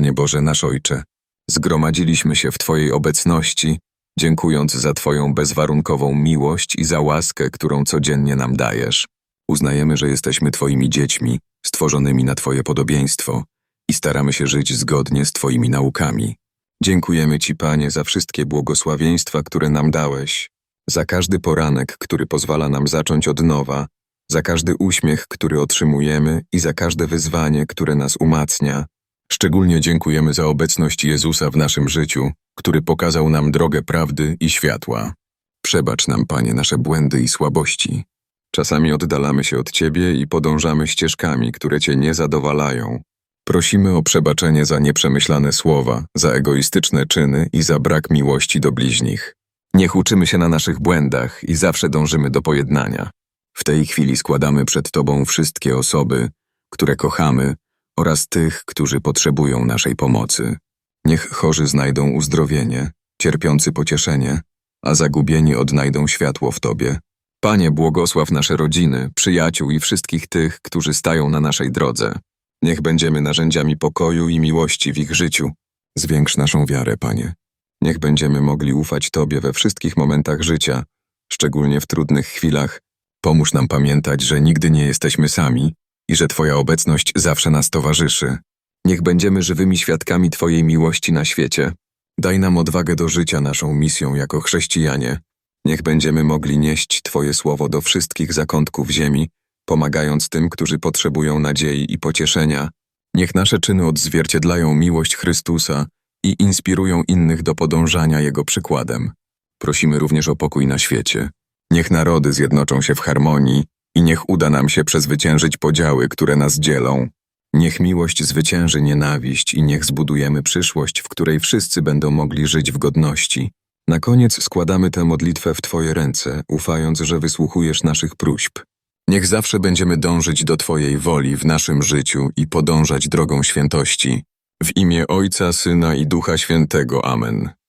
Panie Boże nasz Ojcze, zgromadziliśmy się w Twojej obecności, dziękując za Twoją bezwarunkową miłość i za łaskę, którą codziennie nam dajesz. Uznajemy, że jesteśmy Twoimi dziećmi, stworzonymi na Twoje podobieństwo i staramy się żyć zgodnie z Twoimi naukami. Dziękujemy Ci, Panie, za wszystkie błogosławieństwa, które nam dałeś, za każdy poranek, który pozwala nam zacząć od nowa, za każdy uśmiech, który otrzymujemy i za każde wyzwanie, które nas umacnia. Szczególnie dziękujemy za obecność Jezusa w naszym życiu, który pokazał nam drogę prawdy i światła. Przebacz nam, Panie, nasze błędy i słabości. Czasami oddalamy się od Ciebie i podążamy ścieżkami, które Cię nie zadowalają. Prosimy o przebaczenie za nieprzemyślane słowa, za egoistyczne czyny i za brak miłości do bliźnich. Niech uczymy się na naszych błędach i zawsze dążymy do pojednania. W tej chwili składamy przed Tobą wszystkie osoby, które kochamy oraz tych, którzy potrzebują naszej pomocy. Niech chorzy znajdą uzdrowienie, cierpiący pocieszenie, a zagubieni odnajdą światło w Tobie. Panie, błogosław nasze rodziny, przyjaciół i wszystkich tych, którzy stają na naszej drodze. Niech będziemy narzędziami pokoju i miłości w ich życiu. Zwiększ naszą wiarę, Panie. Niech będziemy mogli ufać Tobie we wszystkich momentach życia, szczególnie w trudnych chwilach. Pomóż nam pamiętać, że nigdy nie jesteśmy sami i że Twoja obecność zawsze nas towarzyszy. Niech będziemy żywymi świadkami Twojej miłości na świecie. Daj nam odwagę do życia naszą misją jako chrześcijanie. Niech będziemy mogli nieść Twoje słowo do wszystkich zakątków ziemi, pomagając tym, którzy potrzebują nadziei i pocieszenia. Niech nasze czyny odzwierciedlają miłość Chrystusa i inspirują innych do podążania Jego przykładem. Prosimy również o pokój na świecie. Niech narody zjednoczą się w harmonii i niech uda nam się przezwyciężyć podziały, które nas dzielą. Niech miłość zwycięży nienawiść i niech zbudujemy przyszłość, w której wszyscy będą mogli żyć w godności. Na koniec składamy tę modlitwę w Twoje ręce, ufając, że wysłuchujesz naszych próśb. Niech zawsze będziemy dążyć do Twojej woli w naszym życiu i podążać drogą świętości. W imię Ojca, Syna i Ducha Świętego. Amen.